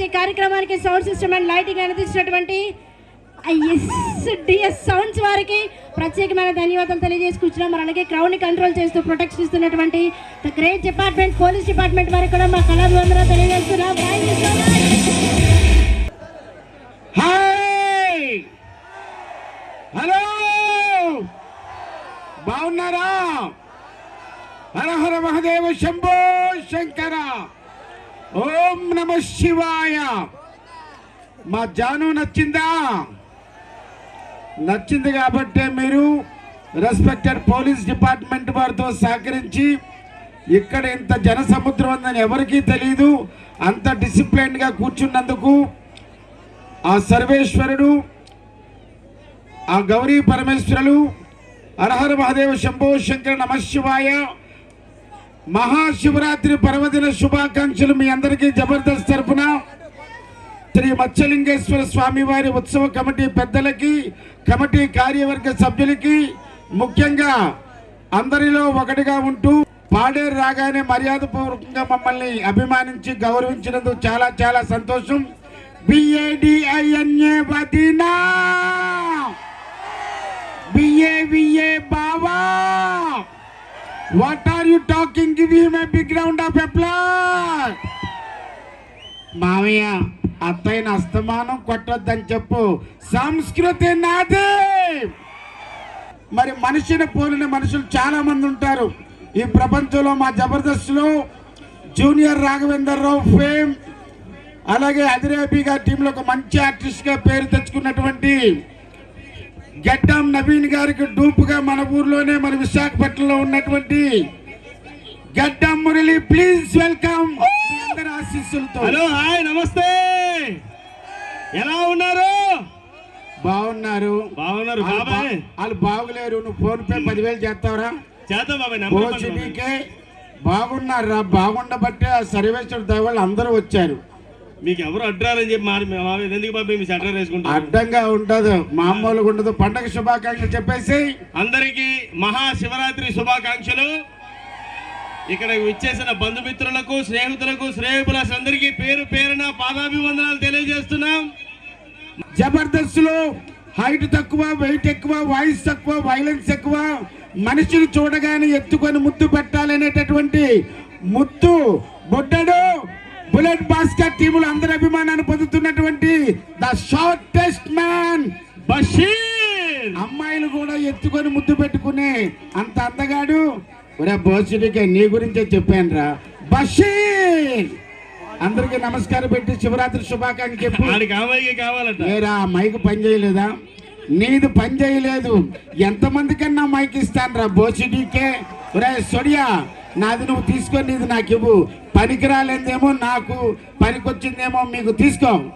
ఈరోజు ఈ కార్యక్రమానికి సౌండ్ సిస్టమ్ అండ్ లైటింగ్ అందించినటువంటి డిఎస్ సౌండ్స్ వారికి ప్రత్యేకమైన ధన్యవాదాలు తెలియజేసుకుంటున్నాం. మరి అలాగే క్రౌడ్ని కంట్రోల్ చేస్తూ ప్రొటెక్షన్ ఇస్తున్నటువంటి craze great department police department వారికి కూడా మా కళాభివందనాలు తెలియజేస్తున్నాం. హాయ్ హలో బాగున్నారా? హర హర మహదేవ శంభో శంకర! ఓం నమ శివాయ. మా జాను నచ్చిందా? నచ్చింది కాబట్టే మీరు రెస్పెక్టెడ్ పోలీస్ డిపార్ట్మెంట్ వారితో సహకరించి ఇక్కడ ఇంత జన సముద్రం ఉందని ఎవరికీ తెలియదు అంత డిసిప్లైన్గా కూర్చున్నందుకు ఆ సర్వేశ్వరుడు ఆ గౌరీ పరమేశ్వరులు హరహర మహాదేవ శంభో శంకర నమశివాయ మహాశివరాత్రి పర్వదిన శుభాకాంక్షలు మీ అందరికీ జబర్దస్త్ తరఫున శ్రీ మత్స్యలింగేశ్వర స్వామి వారి ఉత్సవ కమిటీ పెద్దలకి కమిటీ కార్యవర్గ సభ్యులకి ముఖ్యంగా అందరిలో ఒకటిగా ఉంటూ పాడేరు రాగానే మర్యాదపూర్వకంగా మమ్మల్ని అభిమానించి గౌరవించినందుకు చాలా చాలా సంతోషం. బిఏడిఐఎన్ఏ వదినా. బిఏ బావా. What are you talking give him a big round of applause మామయ్య అత్తయ్యన అస్తమానం కొట్టొద్దని చెప్పు. సంస్కృతి నాది. మరి మనిషిని పోలిన మనుషులు చాలా మంది ఉంటారు. ఈ ప్రపంచంలో మా జబర్దస్త్లో జూనియర్ రాఘవేందర్ రావు ఫేమ్ అలాగే అదిరేబిగా టీంలో ఒక మంచి ఆర్టిస్ట్గా పేరు తెచ్చుకున్నటువంటి గడ్డం నవీన్ గారికి డూపుగా మన ఊర్లోనే మన విశాఖపట్నంలో ఉన్నటువంటి గడ్డం మురళి ప్లీజ్ వెల్కమ్ ఆశీస్సులతో. హలో హాయ్ నమస్తే. ఎలా ఉన్నారు? బాగున్నారు. బాగున్నారు వాళ్ళు బాబాయ్. బా- వాళ్ళు బాగులేరు నువ్వు ఫోన్ పే పదివేలు చేస్తావురా? చేద్దాం బాబాయ్. ఓసిడీకే బాగున్నారా? బాగుండబట్టే ఆ సర్వేశ్వర దయవాళ్ళు అందరూ వచ్చారు. మీకు ఎవరు అడ్డారని చెప్పి మారి ఎందుకు బాబాయ్ మీ సెటర్ వేసుకుంటారు? అడ్డంగా ఉండదు మామూలుగా ఉండదు. పండగ శుభాకాంక్షలు చెప్పేసి. అందరికీ మహాశివరాత్రి శుభాకాంక్షలు. ఇక్కడ విచ్చేసిన బంధుమిత్రులకు స్నేహితులకు శ్రేయపులాసులందరికీ పేరు పేరున పాదాభివందనాలు తెలియజేస్తున్నాం. జబర్దస్త్లో హైట్ తక్కువ వెయిట్ ఎక్కువ వాయిస్ తక్కువ వైలెన్స్ ఎక్కువ మనిషిని చూడగానే ఎత్తుకొని ముద్దు పెట్టాలనేటటువంటి ముద్దు బొడ్డడు. బుల్లెట్ బాస్కెట్ టీములు అందరి అభిమానాన్ని పొందుతున్నటువంటి ద షార్టెస్ట్ మ్యాన్ బషీర్. అమ్మాయిలు కూడా ఎత్తుకొని ముద్దు పెట్టుకునే అంత అందగాడు. ఒరే బోసుడికే నీ గురించే చెప్పాను రా బషీర్! అందరికీ నమస్కారం పెట్టి శివరాత్రి శుభాకాంక్షలు చెప్పు. కావాలట. మైక్ పని చేయలేదా? నీది పని చేయలేదు. ఎంతమందికన్నా మైక్ ఇస్తాను రా బోసిడీకే. ఒరే సొడియా నాది నువ్వు తీసుకొని నీది నాకు ఇవ్వు పనికిరాలేదేమో నాకు పనికొచ్చిందేమో మీకు తీసుకోము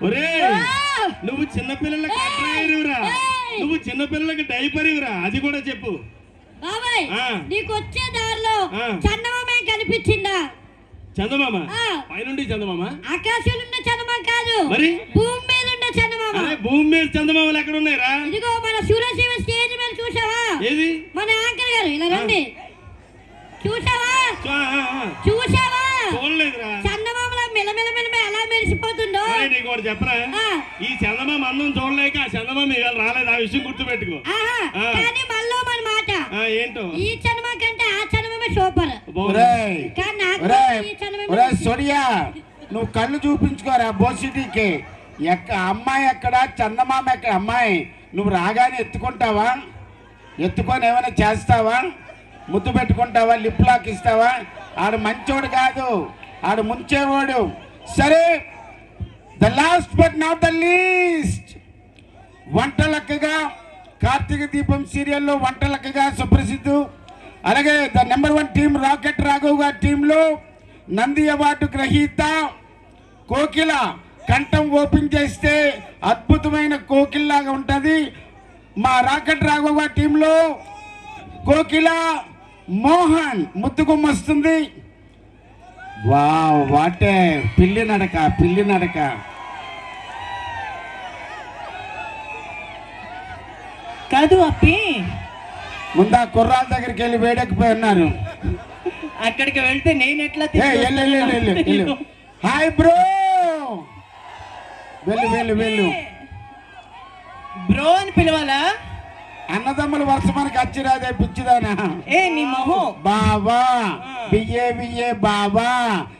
ఒరే నువ్వు చిన్నపిల్లలకి అట్రాయరురా నువ్వు చిన్నపిల్లలకి డైపర్ ఇవ్వరా అది కూడా చెప్పు. బాబాయ్ ఆ. నీకు వచ్చే దారిలో. చందమామే కనిపించిందా? చందమామ. పైనుండి చందమామ? ఆకాశంలో ఉన్న చందమామ కాదు మరి? భూమి మీద ఉన్న చందమామ భూమి మీద చందమామలు ఎక్కడ ఉన్నాయిరా ఇదిగో మన సూర్యశివ స్టేజ్ మీద చూసావా ఏది? మన యాంకర్ గారు ఇలా రండి. చూసావా. చూసావా చూడలేదురా. ఎలా మెరిసిపోతుందో? నీకు ఒకటి చెప్పరా? ఆ. ఈ చందమామ అందం చూడలేక ఆ చందమామ ఇవాళ రాలేదు ఆ విషయం గుర్తుపెట్టుకో. ఆహా ఆ. కానీ మళ్ళీ మన మాట. ఆ, ఏంటో? ఈ చందమామ కంటే ఆ చందమామ సూపర్. బాగుంది. ఒరేయ్ కానీ నాకు ఒరేయ్ ఈ చందమామ ఒరేయ్ సొడియా నువ్వు కళ్ళు చూపించుకోరా బోసిటీకి ఎక్క అమ్మాయి ఎక్కడ? చందమామ ఎక్కడ? అమ్మాయి నువ్వు రాగానే ఎత్తుకుంటావా? ఎత్తుకొని ఏమైనా చేస్తావా? ముద్దు పెట్టుకుంటావా? లిప్ లాక్ ఇస్తావా? ఆడు మంచోడు కాదు. ఆడు ముంచేవాడు. సరే the last but not the least వంటలక్కగా Karthika Deepam సీరియల్లో వంటలక్కగా సుప్రసిద్ధు. అలాగే the number one team rocket Raghav గారి టీంలో నంది అవార్డు గ్రహీత కోకిల కంఠం ఓపెన్ చేస్తే అద్భుతమైన కోకిల్లాగా ఉంటుంది. మా రాకెట్ రాఘవ టీంలో కోకిల మోహన్ ముద్దుగుమ్మ వస్తుంది. Wow what a. పిల్లి నడక పిల్లి నడక. కాదు అప్పి. ముందా కుర్రాల దగ్గరికి వెళ్ళి వేడెక్కిపోయి ఉన్నారు. అక్కడికి వెళ్తే నేను ఎట్లా. Hi bro. వెళ్ళు వెళ్ళు వెళ్ళు. బ్రో అని పిలవాలా? అన్నదమ్ముల వరుస మనకి అచ్చిరాదే పిచ్చిదానా ఏ నీ మొహం. బావా బియ్యే బియ్యే బావా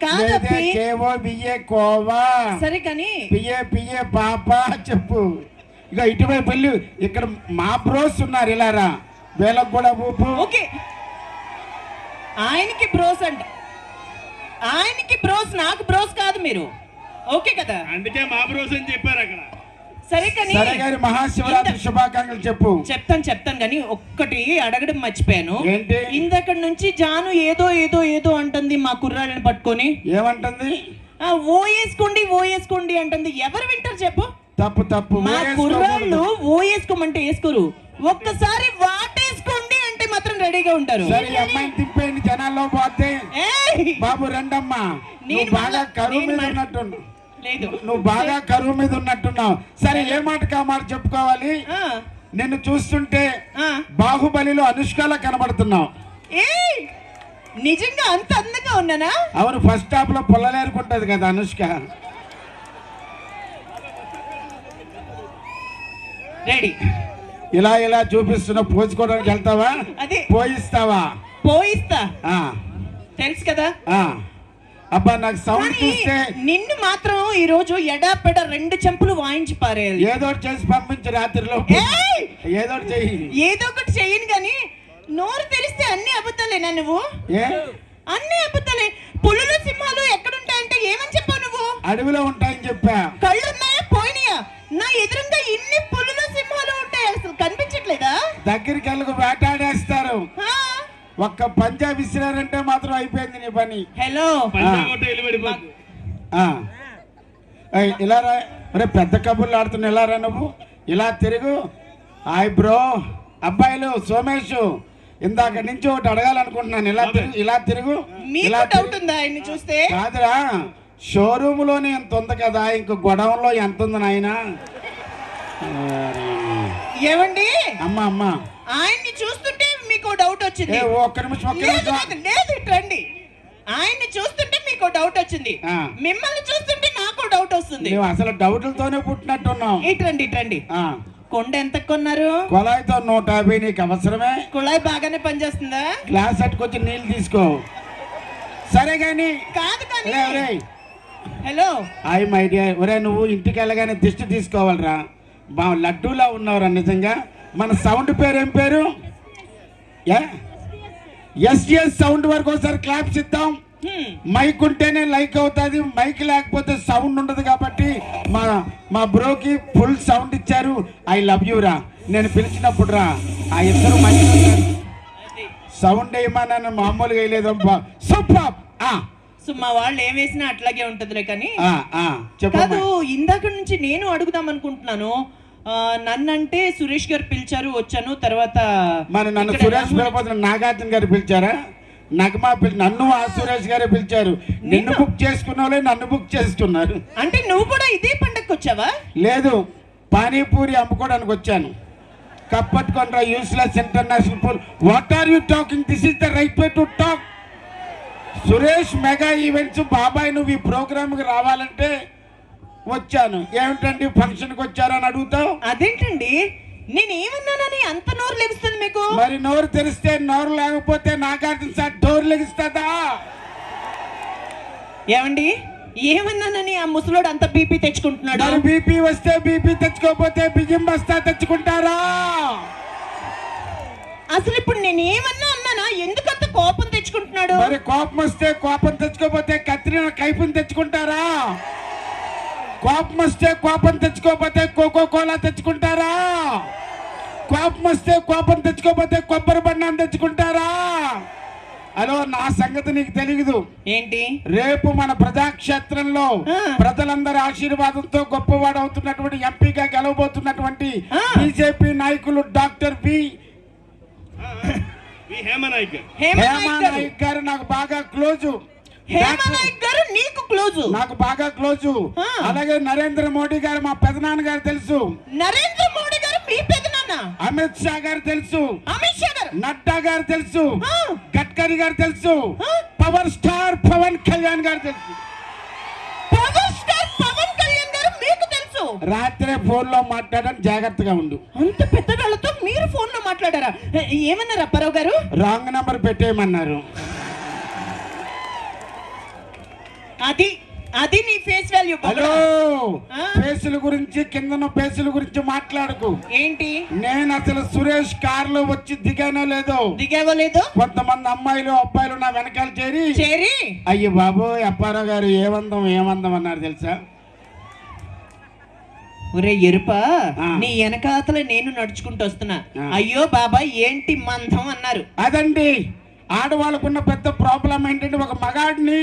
కాదు లేదే అప్పి. కేవో బియ్యే కోవా. సరే కానీ పియ్యే పియ్యే పాప చెప్పు. ఇక ఇటువైపు వెళ్ళు. ఇక్కడ మా బ్రోస్ ఉన్నారు ఇలారా వీళ్ళకు కూడా ఊపు. ఓకే. ఆయనకి బ్రోస్ అంట. ఆయనకి బ్రోస్ నాకు బ్రోస్ కాదు మీరు. ఓకే కదా? అందుకే మా బ్రోస్ అని చెప్పారు అక్కడ. సరే కానీ సరే మహాశివరాత్రి శుభాకాంక్షలు చెప్పు. చెప్తాను చెప్తాను కానీ ఒక్కటి అడగడం మర్చిపోయాను. ఏంటి? ఇందక్కడి నుంచి జాను ఏదో ఏదో ఏదో అంటుంది మా కుర్రాళ్ళని పట్టుకొని. ఏమంటుంది? ఓ వేసుకోండి ఓ వేసుకోండి అంటుంది. ఎవరు వింటారు చెప్పు? తప్పు తప్పు. మా. కుర్రాళ్ళు ఓ వేసుకోమంటే వేసుకోరు ఒక్కసారి వాటేసుకోండి అంటే మాత్రం రెడీగా ఉంటారు. సరే ఈ అమ్మాయిని తిప్పేయండి జనాల్లో పోతే! బాబు రెండమ్మా. నేను నువ్వు బాగా కరువు మీద లేదు. నువ్వు బాగా కరువు మీద ఉన్నట్టున్నావు. సరే ఏ మాట కా మాట చెప్పుకోవాలి? నిన్ను చూస్తుంటే. బాహుబలిలో అనుష్కలా కనబడుతున్నావు! నిజంగా అంత అందంగా ఉన్నానా? అవును ఫస్ట్ హాఫ్లో పొల్లలేరుకుంటది కదా అనుష్క. రెడీ. ఇలా ఇలా చూపిస్తున్నా పోసుకోవడానికి వెళ్తావా? అదే. పోయిస్తావా? పోయిస్తా. ఆ, తెలుసు కదా. అబ్బా నాకు సౌండ్ చూస్తే నిన్ను మాత్రం ఈ రోజు ఎడాపెడ రెండు చెంపులు వాయించి పారేయాలి. ఏదో ఒకటి చేసి పంపించు రాత్రిలో! ఏదో ఒకటి చెయ్యి. ఏదో ఒకటి చెయ్యను కానీ నోరు తెరిస్తే అన్ని అబద్ధాలేనా నువ్వు? అన్ని అబద్ధాలే. పులులు సింహాలు ఎక్కడుంటాయంటే ఏమని చెప్పావు నువ్వు? అడవిలో ఉంటాయని చెప్పా. కళ్ళు ఉన్నాయా పోయినాయా? నా ఎదురుగా ఇన్ని పులులు సింహాలు ఉంటాయి? అసలు కనిపించట్లేదా? దగ్గరికి వెళ్ళకు వేటాడేస్తారు? ఒక్క పంజా విసిరారంటే మాత్రం అయిపోయింది నీ పని. హలో. ఇలా రా. ఒరే పెద్ద కబుర్లు ఆడుతున్న ఇలా రా నువ్వు? ఇలా తిరుగు. Hi bro. అబ్బాయిలు సోమేష్ ఇందాక నుంచి ఒకటి అడగాలనుకుంటున్నాను. ఇలా తిరుగు ఇలా తిరుగు ఇలా ఆయన్ని చూస్తే? కాదురా షోరూమ్లోనే ఎంత ఉంది కదా ఇంక గొడవన్లో ఎంత ఉంది నాయన? ఏమండి? అమ్మ అమ్మ. ఆయన్ని చూస్తుంటే మీకు డౌట్ వచ్చింది. ఒక్క నిమిషం ఒక్క లేదు నిమిషం. లేదు ఇట్రండి ఆయన్ని చూస్తుంటే మీకు డౌట్ వచ్చింది. మిమ్మల్ని చూస్తుంటే నాకు డౌట్ వస్తుంది. అసలు డౌట్లతోనే పుట్టినట్టున్నావు ఇట్రండి ఇట్రండి కొండ ఎంత కొన్నారు? కుళాయితో నూట యాభై నీకు అవసరమే? కుళాయి బాగానే పనిచేస్తుందా? గ్లాస్ అట్టుకొచ్చి నీళ్ళు తీసుకో. సరే కానీ కాదు కానీ. హలో. Hi my dear. ఒరే నువ్వు ఇంటికి వెళ్ళగానే దిష్టి తీసుకోవాలిరా. బా లడ్డూలా ఉన్నావురా నిజంగా. మన సౌండ్ పేరు ఏం పేరు? ఎస్ఎస్ సౌండ్ వరకు ఒకసారి క్లాప్స్ ఇద్దాం. మైక్ ఉంటేనే లైక్ అవుతుంది. మైక్ లేకపోతే సౌండ్ ఉండదు కాబట్టి మా మా బ్రోకి ఫుల్ సౌండ్ ఇచ్చారు. ఐ లవ్ యూ రా. నేను పిలిచినప్పుడు రా. ఆ ఇద్దరు అది. సౌండ్ వేయమని మామూలుగా వేయలేదు సూపర్ సో మా వాళ్ళు ఏం వేసినా అట్లాగే ఉంటదిలే కానీ. కాదు ఇందాక నుంచి నేను అడుగుదాం అనుకుంటున్నాను. నన్నంటే సురేష్ గారు పిలిచారు వచ్చాను తర్వాత మరి నన్ను సురేష్ పిలకపోతే నాగార్జున గారు పిలిచారా? నగమా పిలి నన్ను ఆ సురేష్ గారే పిలిచారు. నిన్ను బుక్ చేసుకున్న వాళ్ళే నన్ను బుక్ చేసుకున్నారు అంటే నువ్వు కూడా ఇదే పండగకి వచ్చావా? లేదు పానీపూరి అమ్ముకోవడానికి వచ్చాను. కప్పట్టుకొనరా useless international fool what are you talking this is the right way to talk Suresh mega events బాబాయ్ నువ్వు ఈ ప్రోగ్రామ్కి రావాలంటే వచ్చాను. ఏమిటండి ఫంక్షన్కి వచ్చారని అడుగుతావు? అదేంటండి? నేను ఏమన్నానని అంత నోరు లెగుస్తుంది మీకు? మరి నోరు తెరిస్తే నోరు లేకపోతే నాగార్జున సార్ డోర్ లెగిస్తుందా ఏమండి? ఏమన్నానని ఆ ముసలోడు అంత బీపీ తెచ్చుకుంటున్నాడు? బీపీ వస్తే బీపీ తెచ్చుకోకపోతే బియ్యం బస్తా తెచ్చుకుంటారా? అసలు ఇప్పుడు నేను ఏమన్నా అన్నానా? ఎందుకంత కోపం తెచ్చుకుంటున్నాడు? మరి కోపం వస్తే కోపం తెచ్చుకోకపోతే కత్రిన కైపుని తెచ్చుకుంటారా? కోపం వస్తే కోపం తెచ్చుకోకపోతే కోకో కోలా తెచ్చుకుంటారా? కోపం వస్తే కోపం తెచ్చుకోకపోతే కొబ్బరి బండాన్ని తెచ్చుకుంటారా? హలో నా సంగతి నీకు తెలియదు ఏంటి? రేపు మన ప్రజాక్షేత్రంలో. ప్రజలందరి ఆశీర్వాదంతో గొప్పవాడు అవుతున్నటువంటి ఎంపీగా గెలవబోతున్నటువంటి. బీజేపీ నాయకులు డాక్టర్ బి హేమనాయక్ హేమ హేమా నాయక్ గారు నాయక్ గారు నాకు బాగా క్లోజు. హేమ నాయక్ గారు నీకు క్లోజ్. నాకు బాగా క్లోజు. అలాగే నరేంద్ర మోడీ గారు మా పెదనాన్న గారు తెలుసు. నరేంద్ర మోడీ గారు మీ పెదనాన్న? అమిత్ షా గారు తెలుసు. అమిత్ షా గారు? నడ్డా గారు తెలుసు. గడ్కరీ గారు తెలుసు. పవర్ స్టార్ పవన్ కళ్యాణ్ గారు తెలుసు. పవర్ స్టార్ పవన్ కళ్యాణ్ గారు మీకు తెలుసు. రాత్రే ఫోన్లో మాట్లాడడం జాగ్రత్తగా ఉండు. అంత పెద్ద వాళ్ళతో మీరు ఫోన్లో మాట్లాడారా ఏమన్నారు అప్పారావు గారు? రాంగ్ నంబర్ పెట్టేయమన్నారు. అది అది నీ ఫేస్ వాల్యూ హలో ఆ? పేసుల గురించి కిందన పేసుల గురించి మాట్లాడకు. ఏంటి? నేను అసలు సురేష్ కార్లో వచ్చి దిగానో లేదో? దిగావో లేదో? కొంతమంది అమ్మాయిలు అబ్బాయిలు నా వెనకాల చేరి. చేరి? అయ్యో బాబు అప్పారావు గారు ఏమందం ఏమందం అన్నారు తెలుసా? ఒరే ఎరుప. నీ వెనకాతల నేను నడుచుకుంటూ వస్తున్నా. అయ్యో బాబాయ్ ఏంటి మందం అన్నారు? అదండి ఆడవాళ్ళకున్న పెద్ద ప్రాబ్లం ఏంటంటే ఒక మగాడిని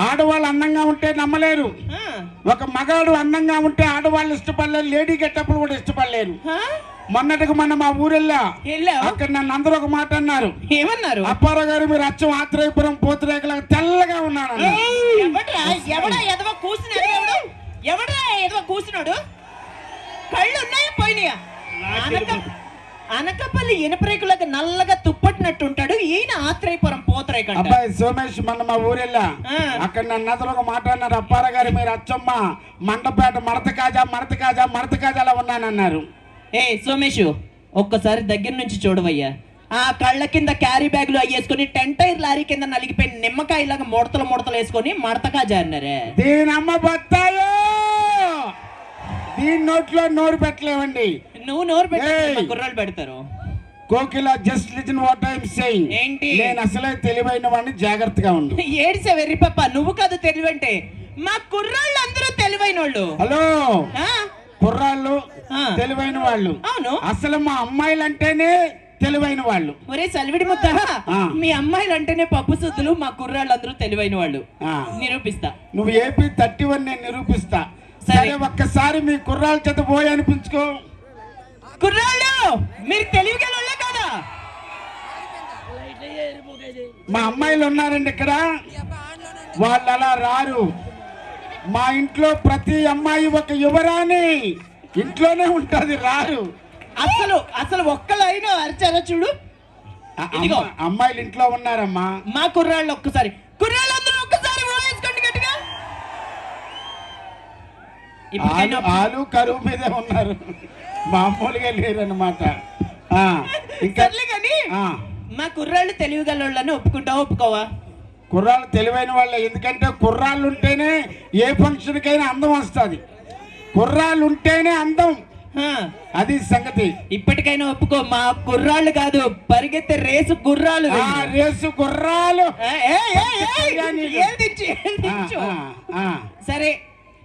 ఆడవాళ్ళు అందంగా ఉంటే నమ్మలేరు. ఆ. ఒక మగాడు అందంగా ఉంటే ఆడవాళ్ళు ఇష్టపడలేరు లేడీ గెట్టప్పుడు కూడా ఇష్టపడలేరు? మొన్నటికి మొన్న మా ఊరెళ్ళా. అక్కడ నన్ను అందరూ ఒక మాట అన్నారు. ఏమన్నారు? అప్పారావు గారు మీరు అచ్చం ఆత్రేయపురం పూతరేకలాగా తెల్లగా ఉన్నాను ఎవడా? ఎదవ కూసినాడు? కళ్ళు ఉన్నాయా పోయినాయా అనకపల్లి ఇనపరేకులకు నల్లగా తుప్పట్టినట్టు ఉంటాడు ఈయన ఆత్రేయపురం పోతరేకంట. అబ్బాయి సోమేష్ మొన్న మా ఊరెళ్ళా. అక్కడ నన్ను అందరూ ఒక మాట అన్నారు అప్పారావు గారు మీరు అచ్చమ్మ మండపేట మడత కాజా మడత కాజా మడత కాజాలా ఉన్నానన్నారు. ఏ సోమేషు ఒక్కసారి దగ్గర నుంచి చూడవయ్యా. ఆ కళ్ళ కింద క్యారీ బ్యాగులు అయ్యేసుకొని టెన్ టైర్ లారీ కింద నలిగిపోయిన నిమ్మకాయలాగా ముడతలు ముడతలు వేసుకొని మడతగా జారినారే దీని అమ్మ బత్తాయో! దీని నోట్లో నోరు పెట్టలేమండి నువ్వు నోరు పెట్టి ఏయ్. కుర్రాళ్ళు పెడతారు Kokila just listen what I'm saying ఏంటి? నేను అసలే తెలివైన వాడిని జాగ్రత్తగా ఉండు ఏడిసే వెర్రి పప్ప నువ్వు కాదు తెలివంటే మా కుర్రాళ్ళు అందరూ తెలివైన వాళ్ళు హలో? కుర్రాళ్ళు. తెలివైన వాళ్ళు అవును అసలు మా అమ్మాయిలు అంటేనే తెలివైన వాళ్ళు ఒరే సలివిడి ముద్ద. మీ అమ్మాయిలు అంటేనే పప్పు సుద్దులు మా కుర్రాళ్ళు అందరూ తెలివైన వాళ్ళు. నిరూపిస్తా నువ్వు ఏపీ థర్టీ వన్ నేను నిరూపిస్తా సరే. సరే ఒక్కసారి మీ కుర్రాళ్ళ చేత పోయి అనిపించుకో కుర్రాళ్ళు మీరు తెలివిగల వాళ్ళే కదా? మా అమ్మాయిలు ఉన్నారండి ఇక్కడ. వాళ్ళు అలా రారు. మా ఇంట్లో ప్రతి అమ్మాయి ఒక యువరాణి. ఇంట్లోనే ఉంటుంది రారు. అసలు అసలు ఒక్కలైనా అరిచారా చూడు? ఇదిగో. అమ్మాయిలు ఇంట్లో ఉన్నారమ్మా. మా కుర్రాళ్ళు ఒక్కసారి. కుర్రాళ్ళు అందరూ ఒక్కసారి ఓవేసుకోండి గట్టిగా. ఆలు కరువు మీదే ఉన్నారు. మామూలుగా లేరన్నమాట. ఆ, ఇంకా కానీ మా కుర్రాళ్ళు తెలివిగల వాళ్ళని ఒప్పుకుంటావా ఒప్పుకోవా? కుర్రాళ్ళు తెలివైన వాళ్ళే ఎందుకంటే కుర్రాళ్ళు ఉంటేనే ఏ ఫంక్షన్కైనా అందం వస్తుంది. కుర్రాళ్ళు ఉంటేనే అందం అది సంగతి. ఇప్పటికైనా ఒప్పుకో మా కుర్రాళ్ళు కాదు పరిగెత్తే రేసు గుర్రాలు. రేసు ఆ. సరే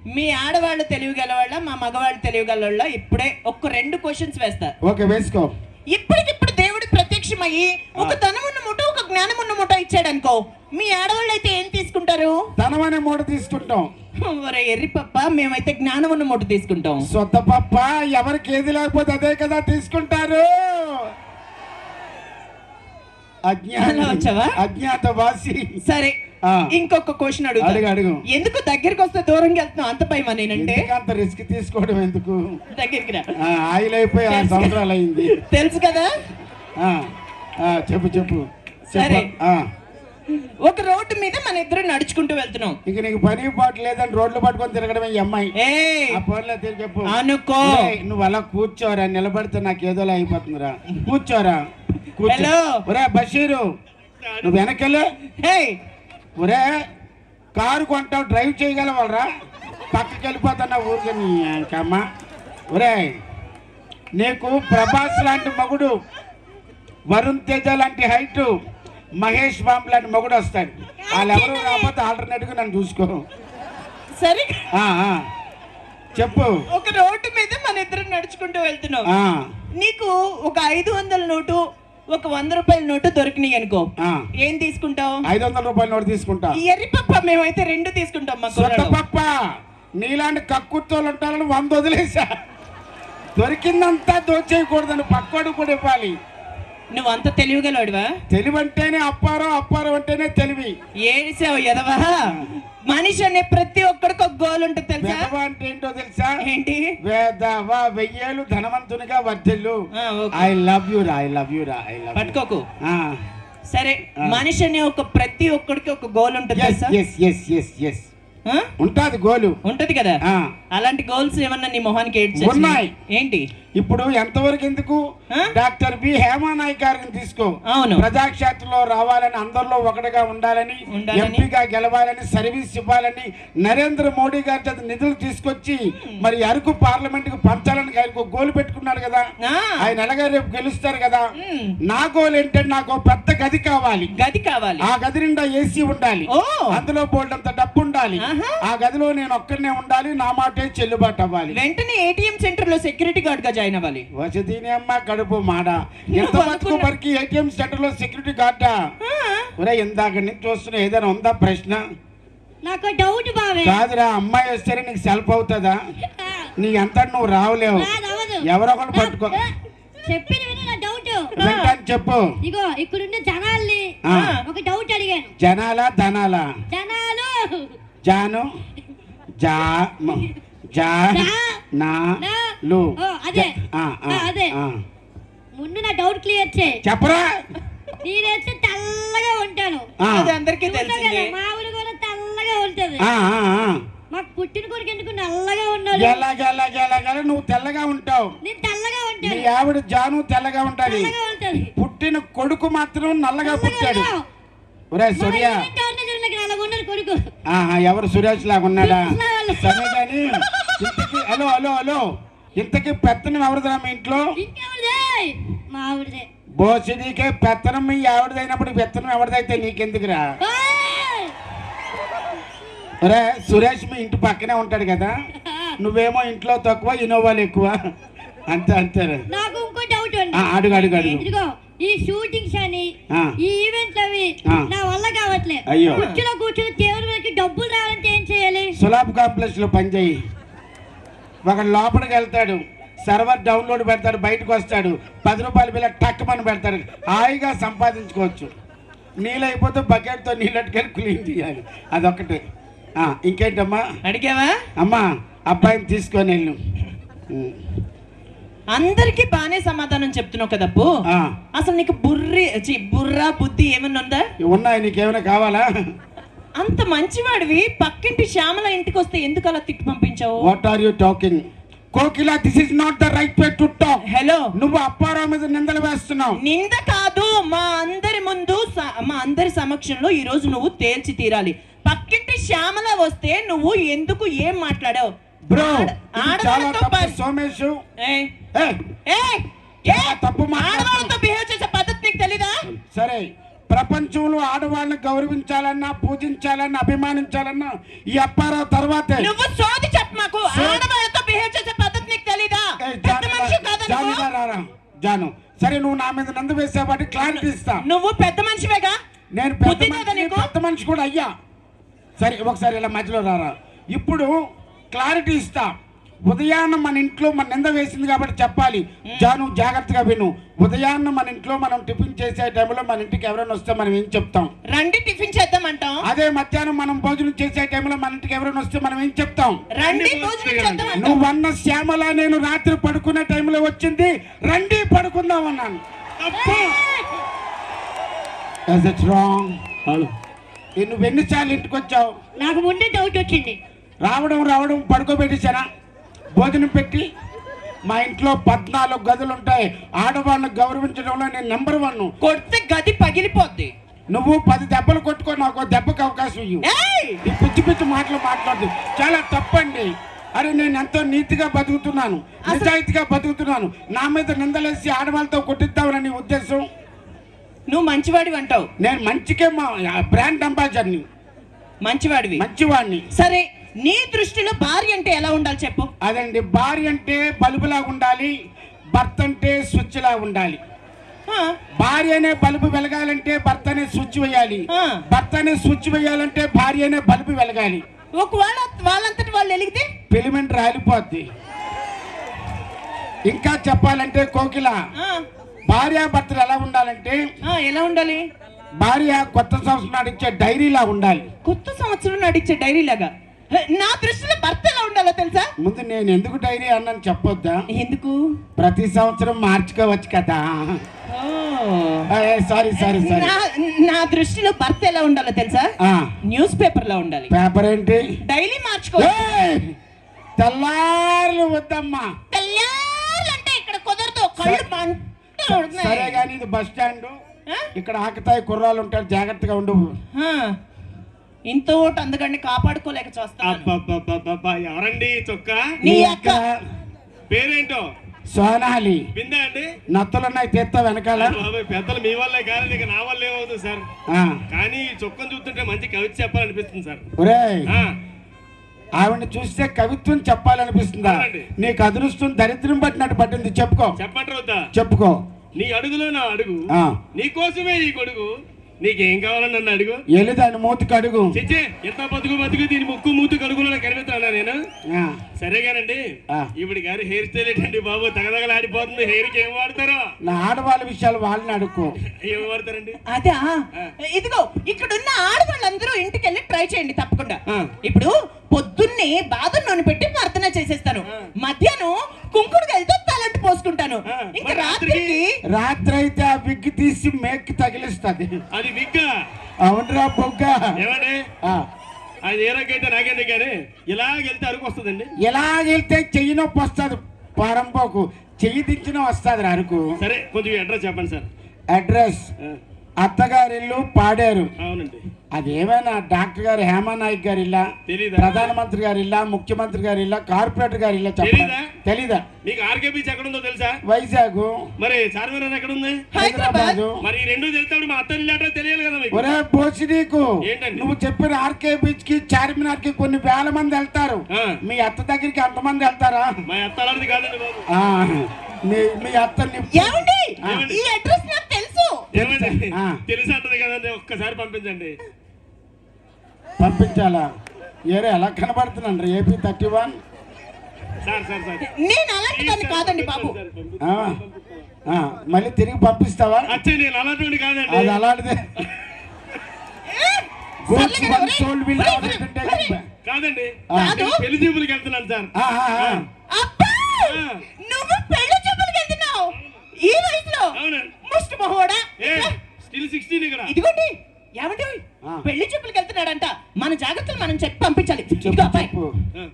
మీ ఆడవాళ్ళు తెలివిగల వాళ్ళ మా మగవాళ్ళు తెలివిగల వాళ్ళ ఇప్పుడే ఒక్క రెండు క్వశ్చన్స్ వేస్తా ఓకే వేసుకో. ఇప్పటికిప్పుడు దేవుడు ప్రత్యక్షమయ్యి ఒక ధనమున్న ముఠ ఒక జ్ఞానమున్న ముఠ ఇచ్చాడు అనుకో మీ ఆడవాళ్ళు అయితే ఏం తీసుకుంటారు? ధనమనే మూట తీసుకుంటాం. ఒరే ఎర్రి పప్ప మేమైతే జ్ఞానమున్న ముఠ తీసుకుంటాం. సొంత పప్ప ఎవరికి ఏది లేకపోతే అదే కదా తీసుకుంటారు. వచ్చావా? అజ్ఞాతవాసి. సరే. ఇంకొక క్వశ్చన్ అడుగు. ఎందుకు దగ్గరికి వస్తే దూరంగా వెళ్తున్నావు? అంత భయమా నేనంటే? అంత రిస్క్ తీసుకోవడం ఎందుకు? దగ్గరికి రా. ఆయిల్ అయిపోయి ఆరు సంవత్సరాలు అయింది. తెలుసు కదా? చెప్పు చెప్పు. సరే. ఒక రోడ్డు మీద మన ఇద్దరు నడుచుకుంటూ వెళ్తున్నాం. ఇక నీకు పని పాటు లేదని రోడ్లు పట్టుకొని తిరగడమే ఈ అమ్మాయి. ఆ ఫోన్లో చెప్పు. అనుకో. నువ్వు అలా కూర్చోరా నిలబడితే నాకు ఏదోలా అయిపోతుందిరా. కూర్చోరా. కూర్చో. బషీరు నువ్వు వెనకెళ్ళు. ఒరే కారు కొంటావు డ్రైవ్ చేయగలవాలరా? పక్కకి వెళ్ళిపోతున్నా ఊరికి నీ అమ్మ ఒరే నీకు ప్రభాస్ లాంటి మగుడు వరుణ్ తేజ లాంటి హైట్ మహేష్ బాబు లాంటి మగుడు వస్తాడు. వాళ్ళు ఎవరు రాకపోతే ఆల్టర్నేట్గా నన్ను చూసుకో. సరే. చెప్పు. ఒక రోడ్డు మీద మన ఇద్దరు నడుచుకుంటూ వెళ్తున్నాం. నీకు ఒక ఐదు వందల నోటు ఒక వంద రూపాయల నోటు దొరికినాయి అనుకో. ఏం తీసుకుంటావు? ఐదు వందల రూపాయల నోటు తీసుకుంటా. ఈ ఎర్రి పప్ప మేమైతే రెండు తీసుకుంటాం మా. సొట్టపప్ప నీలాంటి కక్కుర్తోలు ఉంటారని వంద వదిలేసా. దొరికిందంతా దోచేయకూడదని పక్కోడు కూడా ఇవ్వాలి. నువ్వు అంత తెలివిగలవాడివా? తెలివంటేనే అప్పారో అప్పారో అంటేనే తెలివి. ఏడిసావు ఎదవా? మనిషి అనే ప్రతి ఒక్కడికి ఒక గోల్ ఉంటుంది తెలుసా? వెధవ అంటే ఏంటో తెలుసా? ఏంటి? వేదవా వెయ్యేళ్ళు ధనవంతునిగా వర్ధిల్లు. ఐ లవ్ యూ రా ఐ లవ్ యూ రా ఐ లవ్ పట్టుకోకు. సరే మనిషి అనే ఒక ప్రతి ఒక్కడికి ఒక గోల్ ఉంటుంది ఎస్ తెలుసా? ఎస్ ఎస్ ఎస్ ఎస్ ఆ? ఉంటాది గోలు. ఉంటది కదా? ఆ. అలాంటి గోల్స్ ఏమన్నా నీ మొహానికి ఏడ్చి ఉన్నాయి. ఏంటి? ఇప్పుడు ఎంతవరకు ఎందుకు? డాక్టర్ బి హేమానాయక్ గారిని తీసుకో. ప్రజాక్షేత్రంలో రావాలని అందరిలో ఒకటిగా ఉండాలని. ఎంపీగా గెలవాలని సర్వీస్ ఇవ్వాలని నరేంద్ర మోడీ గారి చేత నిధులు తీసుకొచ్చి మరి అరకు పార్లమెంట్కు పంచాలని ఆయనకు గోలు పెట్టుకున్నాడు కదా. ఆయన ఎలాగ రేపు గెలుస్తారు కదా. నా గోల్ ఏంటంటే నాకు పెద్ద గది కావాలి గది కావాలి ఆ గది నిండా ఏసీ ఉండాలి. అందులో బోల్డంత డబ్బు ఉండాలి. ఆ గదిలో నేను ఒక్కడనే ఉండాలి నా మాటే చెల్లుబాటు అవ్వాలి వెంటనే ఏటీఎం సెంటర్లో సెక్యూరిటీ గార్డ్గా జాయిన్ అవ్వాలి వసతిని అమ్మ కడుపు మాడ. ఎంత బతుకు వరకు ఏటీఎం సెంటర్లో సెక్యూరిటీ గార్డా ఒరే ఇందాక నుంచి చూస్తున్నా ఏదైనా ఉందా ప్రశ్న? నాకు డౌట్ బావే. కాదురా అమ్మాయి వస్తే నీకు సెల్ఫ్ అవుతుందా? నీ అంతా నువ్వు రావలేవు. రాదు, అవ్వదు. ఎవరో ఒకరు పట్టుకో. చెప్పిన విను నా డౌట్ వెంటనే చెప్పు. ఇగో ఇక్కడున్న జనాల్ని ఆ. ఒక డౌట్ అడిగాను. జనాల ధనాల? జనాలు. జాను? జా జా జా, నా నా, లు. ఓ, అదే. ముందు నా డౌట్ క్లియర్ చేయి. చెప్పరా? నేనైతే తెల్లగా ఉంటాను. ఆ, అది అందరికీ చూసా తెలిసిందే. కదా, మా ఊరు కూడా తెల్లగా ఉంటది. ఆ, ఆ, ఆ. మాకు పుట్టిన కొడుకు ఎందుకు నల్లగా ఉన్నాడు? ఎలాగ ఎలాగ ఎలాగ నువ్వు తెల్లగా ఉంటావు. నేను తెల్లగా ఉంటాను. ఆవిడ జాను తెల్లగా ఉంటది. పుట్టిన కొడుకు మాత్రం నల్లగా పుట్టాడు. ఒరే సూర్య. ఎవరు సురేష్ లాగా ఉన్నాడా? సురేష్ లాగా. సరే కానీ ఇంతకి హలో హలో హలో. ఇంతకి పెత్తనం ఎవరిదిరా మీ ఇంట్లో? బోసిడీకే పెత్తనం మీ ఆవిడదైనప్పుడు పెత్తనం ఎవరిదైతే నీకెందుకురా! ఒరే సురేష్ మీ ఇంటి పక్కనే ఉంటాడు కదా. నువ్వేమో ఇంట్లో తక్కువ ఇన్నోవాలు ఎక్కువ. అంతే అంతే నాకు ఇంకో డౌట్ ఆ, ఉంది అడుగు అడుగు. అడుగు ఈ షూటింగ్స్ అని. ఈ ఈవెంట్లు అవి. నా వల్ల కావట్లే. అయ్యో. కుర్చీలో కూర్చొని దేవుడి వరకు డబ్బులు రావాలంటే ఏం చేయాలి? సులాబ్ కాంప్లెక్స్లో పనిచేయి ఒక లోపలికి వెళ్తాడు. సర్వర్ డౌన్లోడ్ పెడతాడు బయటకు వస్తాడు. పది రూపాయల బిల్ల టక్కుమని పెడతాడు. హాయిగా సంపాదించుకోవచ్చు. నీళ్ళు అయిపోతే బకెట్తో నీళ్ళట్టుకెళ్ళి క్లీన్ చేయాలి. అదొకటి ఆ, ఇంకేంటమ్మా? అడిగావా? అమ్మా అబ్బాయిని తీసుకొని వెళ్ళు. అందరికి బానే సమాధానం చెప్తున్నావు కదప్పు ఆ, అసలు నీకు బుర్రి ఛీ, బుర్ర బుద్ధి ఏమన్నా ఉందా? ఉన్నాయి నీకేమైనా కావాలా? అంత మంచివాడివి. పక్కింటి శ్యామల ఇంటికి వస్తే ఎందుకు అలా తిట్టి పంపించావు? What are you talking Kokila this is not the right way to talk hello నువ్వు అప్పారావు మీద నిందలు వేస్తున్నావు. నింద కాదు మా అందరి ముందు మా అందరి సమక్షంలో ఈ రోజు నువ్వు తేల్చి తీరాలి. పక్కింటి శ్యామల వస్తే నువ్వు ఎందుకు ఏం మాట్లాడావు? బ్రో ఆడ- సోమేష్ తప్పు మాట్లాడుతున్నావు. ఆడవాళ్ళతో బిహేవ్ చేసే పద్ధతి నీకు తెలీదా? సరే ప్రపంచంలో ఆడవాళ్ళని గౌరవించాలన్నా పూజించాలన్నా అభిమానించాలన్నా ఈ అప్పారావు తర్వాతే. నువ్వు సోది చెప్ప మాకు. సో- ఆడవాళ్ళతో బిహేవ్ చేసే పద్ధతి నీకు తెలీదా? పెద్ద మనిషి కాదా జాను సరే నువ్వు నా మీద నందు వేసావాటి క్లారిటీ ఇస్తా. నువ్వు పెద్ద మనిషివేగా? నేను? పెద్ద మనిషి కూడా అయ్యా. సరే ఒకసారి ఇలా మధ్యలో రారా. ఇప్పుడు క్లారిటీ ఇస్తా. ఉదయాన్న మన ఇంట్లో మన నింద వేసింది కాబట్టి చెప్పాలి. జాను జాగ్రత్తగా విను. ఉదయాన్న మన ఇంట్లో మనం టిఫిన్ చేసే టైంలో మన ఇంటికి ఎవరైనా వస్తే మనం ఏం చెప్తాం? రండి టిఫిన్ చేద్దామంటాం. అదే మధ్యాహ్నం మనం భోజనం చేసే టైంలో మన ఇంటికి ఎవరైనా వస్తే మనం ఏం చెప్తాం? రండి నువ్వు అన్న శ్యామల నేను రాత్రి పడుకునే టైంలో వచ్చింది. రండి పడుకుందాం అన్నాను. రాంగ్ నువ్వు ఎన్నిసార్లు ఇంటికి వచ్చావు నాకు ముందే డౌట్ వచ్చింది. రావడం రావడం పడుకోబెట్టేశానా? భోజనం పెట్టి మా ఇంట్లో పద్నాలుగు గదులు ఉంటాయి. ఆడవాళ్ళని గౌరవించడంలో నేను నెంబర్ వన్. కొడితే గది పగిలిపోద్ది. నువ్వు పది దెబ్బలు కొట్టుకో నాకు దెబ్బకి అవకాశం ఇవ్వు! ఈ పిచ్చి పిచ్చి మాటలు మాట్లాడదు చాలా తప్పండి. అరే నేను ఎంతో నీతిగా బతుకుతున్నాను. నిజాయితీగా బతుకుతున్నాను. నా మీద నిందలేసి ఆడవాళ్ళతో కొట్టిద్దామని నీ ఉద్దేశం? నువ్వు మంచివాడివి అంటావు. నేను మంచికే మా బ్రాండ్ అంబాసిడర్ని మంచివాడివి. మంచివాడిని. సరే నీ దృష్టిలో భార్య అంటే ఎలా ఉండాలి చెప్పు? అదండి భార్య అంటే బల్బులా ఉండాలి భర్త అంటే స్విచ్లా ఉండాలి. భార్య అనే బల్బు వెలగాలంటే భర్త అనే స్విచ్ వేయాలి. భర్త అనే స్విచ్ వేయాలంటే భార్య అనే బల్బు వెలగాలి. ఒకవేళ వాళ్ళంతటి వాళ్ళు వెలిగితే? పిలిమెంట్ రాలిపోద్ది. ఇంకా చెప్పాలంటే కోకిల భార్య భర్తలు ఎలా ఉండాలంటే ఎలా ఉండాలి? భార్య కొత్త సంవత్సరం నాడు ఇచ్చే డైరీలా ఉండాలి. కొత్త సంవత్సరం నడిచే డైరీ లాగా హే, నా దృష్టిలో భర్త ఎలా ఉండాలో తెలుసా? ముందు నేను ఎందుకు డైరీ అన్నాను చెప్పొద్దా? ఎందుకు? ప్రతి సంవత్సరం మార్చుకోవచ్చు కదా. Sorry sorry sorry. నా దృష్టిలో భర్త ఎలా ఉండాలో తెలుసా? న్యూస్ పేపర్ లా ఉండాలి. పేపర్ ఏంటి? డైలీ మార్చుకో. ఏయ్! తెల్లార్లు వద్దమ్మా. తెల్లారంటే ఇక్కడ కుదరదు. కళ్ళు సరే. కానీ ఇది బస్ స్టాండ్? ఇక్కడ ఆకతాయి కుర్రాలు ఉంటారు. జాగ్రత్తగా ఉండు. ఆ. ఇంత అందుకని కాపాడుకోలేక చూస్తాను. ఎవరండి చొక్క? నీ నీ అక్క. పేరేంటో? సోనాలి. బిందా అండి? నత్తలున్నాయి తీస్తా వెనకాల. పెద్దలు మీ వల్లే కానీ ఇక నా వల్ల ఏమవుతుంది సార్. కానీ ఈ చొక్కను చూస్తుంటే మంచి కవిత చెప్పాలనిపిస్తుంది సార్. ఒరేయ్. ఆ, ఆవిడని చూస్తే కవిత్వం చెప్పాలనిపిస్తుందా. నీకు అదృష్టం దరిద్రం పట్టినట్టు పట్టింది. చెప్పుకో. చెప్పంటారు చెప్పుకో. నీ అడుగులో నా అడుగు. ఆ. నీకోసమే నీ కొడుకు నీకేం కావాలని నన్ను అడుగు? ఎల్లి దాని మూతికి అడుగు. చిచ్చే ఎంత బతుకు బతుకు దీని ముక్కు మూతు కడుగులో కనిపిస్తాడా నేను? ఆ. సరేగానండి ఆ. ఇప్పుడు గారి హెయిర్ స్టైల్ ఏంటండి బాబు? తగదగలాడిపోతుంది హెయిర్కి ఏం వాడతారో? నా ఆడవాళ్ళ విషయాలు వాళ్ళని అడుక్కో. ఏం వాడతారండి? అదా ఇదిగో ఇక్కడున్న ఆడవాళ్ళందరూ ఇంటికి వెళ్ళి ట్రై చేయండి తప్పకుండా. ఆ. ఇప్పుడు పొద్దున్నే బాదం నూనె పెట్టి ప్రార్థన చేసేస్తాను. మధ్యాహ్నం కుంకుడు వెళ్తే తలంటి పోసుకుంటాను. ఇంకా రాత్రికి రాత్రి అయితే ఆ విగ్గు తీసి మేక్కి తగిలిస్తుంది. అది విగ్గ? అవునరా బొగ్గ? ఏమండి? ఆ. అది ఏ రకైతే నాకేంది కానీ ఇలాగెళ్తే అరుకు వస్తుందండి. ఎలాగెళ్తే చెయ్యి నొప్పి వస్తుంది. పారంపోకు. చెయ్యి దించిన వస్తుంది అరకు. సరే కొంచెం అడ్రస్ చెప్పండి సార్. అడ్రస్? అత్తగారిల్లు పాడారు. అవునండి. అదేమైనా డాక్టర్ గారు హేమానాయక్ గారి ఇల్లా తెలీదా? ప్రధానమంత్రి గారి ఇల్లా ముఖ్యమంత్రి గారి ఇల్లా కార్పొరేటర్ గారి ఇల్లా చెప్పండి. తెలీదా? తెలీదా? మీకు ఆర్కే బీచ్ ఎక్కడ ఉందో తెలుసా? వైజాగ్. మరి చార్మినార్ ఎక్కడ ఉంది హైదరాబాద్. మరి ఈ రెండు తెలిసినప్పుడు మా అత్త ఇల్లు అడ్రస్ తెలియాలి కదా మీకు. ఒరే పోసి నీకు? నువ్వు చెప్పిన ఆర్కే బీచ్కి చార్మినార్కి కొన్ని వేల మంది వెళ్తారు. మీ అత్త దగ్గరికి అంతమంది వెళ్తారా? మా అత్త అలాంటిది కాదండి బాబు. ఆ, మీ మీ అత్త. ఈ అడ్రస్ నాకు ఏమండి ఆ. తెలిసి అంటది కదండి ఒక్కసారి పంపించండి. పంపించాలా? ఏరే ఎలా కనబడుతున్నాను AP thirty one. Sir sir sir. నేను అలాంటి కాదండి బాబు. మళ్ళీ తిరిగి పంపిస్తావా? అచ్చే నేను అలాంటి కాదండి. అది అలాంటిదే. కాదండి పెళ్ళి చూపులకి వెళ్తున్నాను సార్. నువ్వు పెళ్ళి చూపులకు వెళ్తున్నావు. ఈ వయసులో. అవునండి. ముష్టి మొహోడా స్టిల్ సిక్స్టీన్ ఇక్కడ. ఇదిగోండి. ఏమండి. పెళ్ళి చూపులకు వెళ్తున్నాడంట. మన జాగ్రత్తలు మనం చెప్పి పంపించాలి. అబ్బాయి.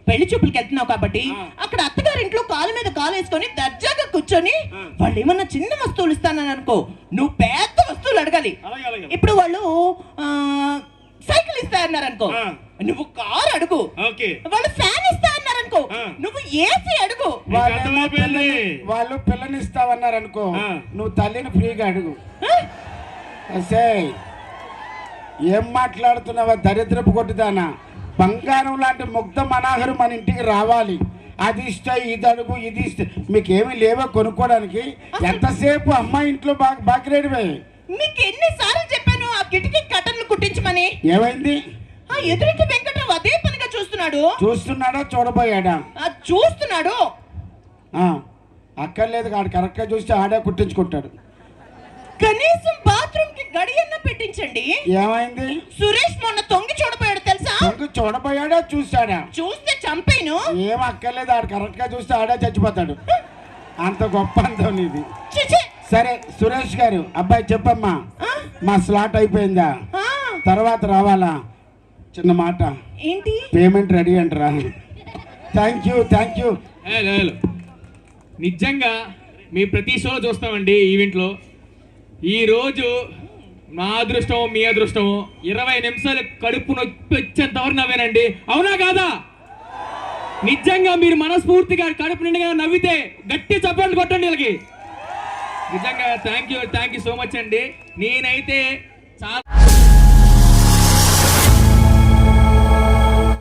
పెళ్ళి చూపులకు వెళ్తున్నావు కాబట్టి. అక్కడ అత్తగారి ఇంట్లో కాలు మీద కాలు వేసుకొని దర్జాగా కూర్చొని. వాళ్ళు ఏమన్నా చిన్న వస్తువులు ఇస్తానని అనుకో నువ్వు పెద్ద వస్తువులు అడగాలి. ఇప్పుడు వాళ్ళు సైకిల్ ఇస్తా అన్నారు అనుకో. నువ్వు కారు అడుగు. వాళ్ళు ఫ్యాన్ ఆ. నువ్వు ఏసీ అడుగు. వాళ్ళు పిల్లని ఇస్తావన్నారు అనుకో. నువ్వు తల్లిని ఫ్రీగా అడుగు. ఏం మాట్లాడుతున్నావా? దరిద్రపు కొట్టుదానా? బంగారం లాంటి ముగ్ధ మనోహరం మన ఇంటికి రావాలి. అది ఇస్తే ఇది అడుగు ఇది ఇస్తే. మీకేమీ లేవో కొనుక్కోవడానికి ఎంతసేపు అమ్మాయి ఇంట్లో బాగా బాకిరేడివే? మీకు ఎన్నిసార్లు చెప్పాను ఆ కిటికీ కటన్లు కుట్టించమని? ఏమైంది? ఆ ఎదురింటి వెంకట్రావు అదే పనిగా చూస్తున్నాడు. చూస్తున్నాడా? చూడబోయాడా? ఆ చూస్తున్నాడు. ఆ, అక్కర్లేదు ఆడు కరెక్ట్గా చూస్తే ఆడే కుట్టించుకుంటాడు. కనీసం బాత్రూమ్కి గడియన్న పెట్టించండి. ఏమైంది? సురేష్ మొన్న తొంగి చూడపోయాడు తెలుసా? దొంగ చూడబోయాడా? చూశాడా? చూస్తే చంపేను. ఏం అక్కర్లేదు ఆడు కరెక్ట్గా చూస్తే ఆడే చచ్చిపోతాడు. అంత గొప్ప అందం ఇది. చిచి. సరే సురేష్ గారు అబ్బాయి చెప్పమ్మా. ఆ? మా స్లాట్ అయిపోయిందా? ఆ, తర్వాత రావాలా? చిన్న మాట. ఏంటి? పేమెంట్ రెడీ అంటరా. థ్యాంక్ యూ థ్యాంక్ యూ నిజంగా మీ ప్రతి షో చూస్తామండి ఈవెంట్లో. ఈరోజు నా అదృష్టం మీ అదృష్టం ఇరవై నిమిషాలు కడుపు నొప్పి వచ్చేంత వరకు నవ్వానండి. అవునా కాదా? నిజంగా మీరు మనస్ఫూర్తిగా కడుపు నిండుగా నవ్వితే గట్టి చప్పట్లు కొట్టండి వీళ్ళకి. నిజంగా thank you thank you so much అండి. నేనైతే చాలా